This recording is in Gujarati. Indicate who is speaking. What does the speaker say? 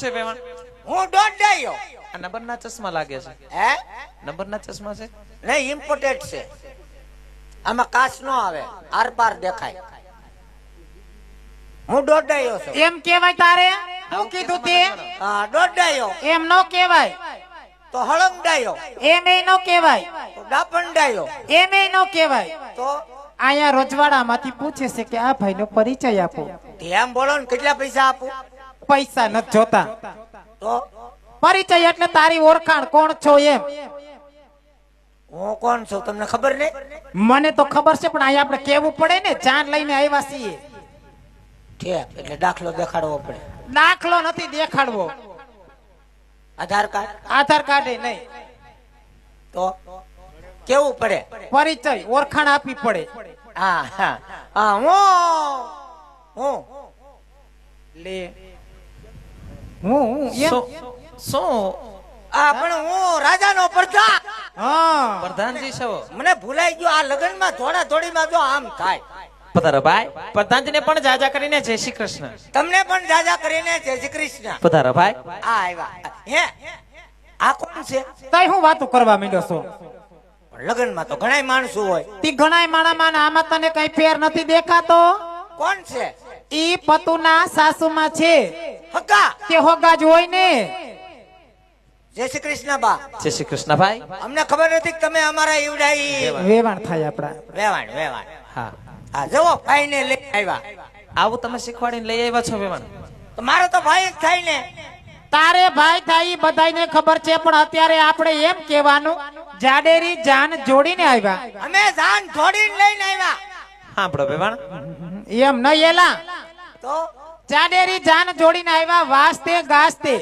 Speaker 1: છે વેવાણ
Speaker 2: હું દોઢ ડાયો
Speaker 1: આ નંબરના ચશ્મા લાગે છે.
Speaker 2: હે?
Speaker 1: નંબરના ચશ્મા છે?
Speaker 2: નહીં ઇમ્પોર્ટેડ છે. આમાં કાચ નો આવે આર પાર દેખાય. હું દોઢ ડાયો છું.
Speaker 3: એમ કેવાય તારે? શું કીધું તે?
Speaker 2: હા દોઢ ડાયો
Speaker 3: એમ નો કેવાય
Speaker 2: તો હળંગ ડાયો
Speaker 3: એમ એ નો કેવાય
Speaker 2: તો ડાપણ ડાયો
Speaker 3: એમ એ નો કેવાય
Speaker 2: તો?
Speaker 3: અહીંયા રજવાડામાંથી પૂછે છે કે આ ભાઈનો પરિચય આપો.
Speaker 2: ધ્યાન બોલો ને કેટલા પૈસા આપું?
Speaker 3: પૈસા નથી જોતા.
Speaker 2: તો?
Speaker 3: પરિચય એટલે તારી ઓળખાણ. કોણ છો એમ?
Speaker 2: હું કોણ છું તમને ખબર નહીં?
Speaker 3: મને તો ખબર છે પણ અહીંયા આપણે કેવું પડે ને? જાન લઈને આવ્યા છીએ.
Speaker 2: ઠીક એટલે દાખલો દેખાડવો પડે.
Speaker 3: દાખલો નથી દેખાડવો.
Speaker 2: આધાર કાર્ડ?
Speaker 3: આધાર કાર્ડ નહીં.
Speaker 2: તો? કેવું પડે?
Speaker 3: પરિચય ઓળખાણ આપવી પડે.
Speaker 2: હા હા. હા હું? હું?
Speaker 3: લે. હું હું
Speaker 1: શું
Speaker 2: આ પણ હું રાજાનો પ્રધાન.
Speaker 3: હા.
Speaker 1: પ્રધાનજી છો.
Speaker 2: મને ભૂલાઈ ગયો આ લગ્નમાં થોડા થોડીમાં જો આમ થાય.
Speaker 1: પધારો ભાઈ. પ્રધાનજીને પણ જાજા કરીને જય શ્રી કૃષ્ણ.
Speaker 2: તમને પણ રાજા કરીને જય શ્રી કૃષ્ણ.
Speaker 1: પધારો ભાઈ.
Speaker 2: આ આવ્યા. હે? આ કોણ છે?
Speaker 3: તઈ હું વાતો કરવા માંડ્યો છો?
Speaker 2: લગ્નમાં તો ઘણા માણસો હોય.
Speaker 3: તી ઘણાય માણામાં આમાં તને કઈ ફેર નથી દેખાતો?
Speaker 2: કોણ છે?
Speaker 3: ઈ પતુના સાસુમાં છે.
Speaker 2: હકા
Speaker 3: તે હોગા જ હોય ને.
Speaker 2: જય શ્રી કૃષ્ણ બા.
Speaker 1: જય શ્રી કૃષ્ણ ભાઈ.
Speaker 2: અમને ખબર નથી કે તમે અમારા ઈવડાઈ
Speaker 3: વેવાણ. થાય આપડા
Speaker 2: વેવાણ વેવાણ.
Speaker 1: હા.
Speaker 2: હા જવો ભાઈ ને લઈ આવ્યા.
Speaker 1: આવું તમે શીખવાડીને લઈ આવ્યા છો વેવાણ?
Speaker 2: તો મારો તો ભાઈ જ થાય ને.
Speaker 3: તારે ભાઈ થાય બધાને બધાયને ખબર છે પણ અત્યારે આપણે એમ કહેવાનું જાડેરી જાન જોડીને આવ્યા.
Speaker 2: અમે જાન જોડીને લઈને આવ્યા.
Speaker 1: હા વેવાણ.
Speaker 3: એમ ન એલા.
Speaker 2: તો
Speaker 3: જાડેરી જાન જોડીને આવ્યા વાસ્તે ગાસ્તે.